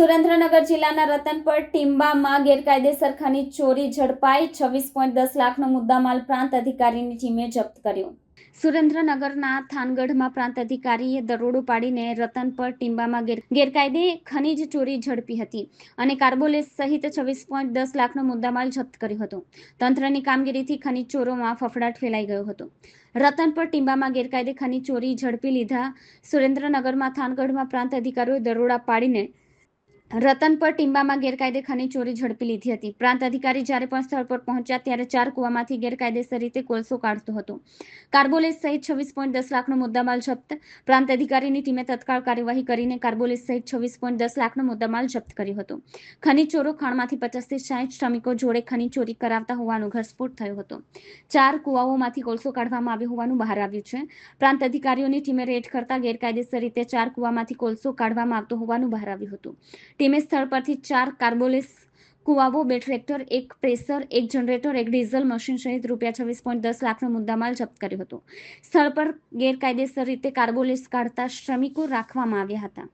સુરેન્દ્રનગર જિલ્લાના રતનપર ટીંબામાં ગેરકાયદેસર ખનીજ ચોરી ઝડપાઈ છવ્વીસ પોઈન્ટ દસ લાખનો મુદ્દામાલ પ્રાંત અધિકારીની ટીમે જપ્ત કર્યો. સુરેન્દ્રનગરના થાનગઢમાં પ્રાંત અધિકારીએ દરોડો પાડીને રતનપર ટીંબામાં ગેરકાયદે ખનીજ ચોરી ઝડપી હતી અને કાર્બોલેસ સહિત છવ્વીસ પોઈન્ટ દસ લાખનો મુદ્દામાલ જપ્ત કર્યો હતો. તંત્રની કામગીરીથી ખનીજ ચોરોમાં ફફડાટ ફેલાઈ ગયો હતો. રતનપર ટીંબામાં ગેરકાયદે ખનીજ ચોરી ઝડપી લીધા. સુરેન્દ્રનગરમાં થાનગઢમાં પ્રાંત અધિકારીઓએ દરોડા પાડીને રતનપર ટીંબામાં ગેરકાયદે ખનીજ ચોરી ઝડપી લીધી હતી. પ્રાંત અધિકારી જ્યારે પણ સ્થળ પર પહોંચ્યા ત્યારે ચાર કુવામાંથી ગેરકાયદેસર રીતે કોલસો કાઢતો હતો. કાર્બોલેસ સહિત છવ્વીસ પોઈન્ટ દસ લાખનો મુદ્દામાલ જપ્ત પ્રાંત અધિકારીની ટીમે તત્કાળ કાર્યવાહી કરીને કાર્બોલેસ સહિત છવ્વીસ પોઈન્ટ દસ લાખનો મુદ્દામાલ જપ્ત કર્યો હતો. ખનીજ ચોરો ખાણમાંથી પચાસથી સાઠ શ્રમિકો જોડે ખનીજ ચોરી કરાવતા હોવાનો ઘરસ્ફોટ થયો હતો. ચાર કુવાઓમાંથી કોલસો કાઢવામાં આવ્યો હોવાનું બહાર આવ્યું છે. પ્રાંત અધિકારીઓની ટીમે રેડ કરતા ગેરકાયદેસર રીતે ચાર કુવામાંથી કોલસો કાઢવામાં આવતો હોવાનું બહાર આવ્યું હતું. ટીમે સ્થળ પરથી ચાર કાર્બોલિસ કુવાવો બે ટ્રેક્ટર, એક પ્રેસર, એક જનરેટર, એક ડીઝલ મશીન સહિત રૂપિયા છવ્વીસ પોઈન્ટ દસ લાખનો મુદ્દામાલ જપ્ત કર્યો હતો. સ્થળ પર ગેરકાયદેસર રીતે કાર્બોલિસ કાઢતા શ્રમિકો રાખવામાં આવ્યા હતા.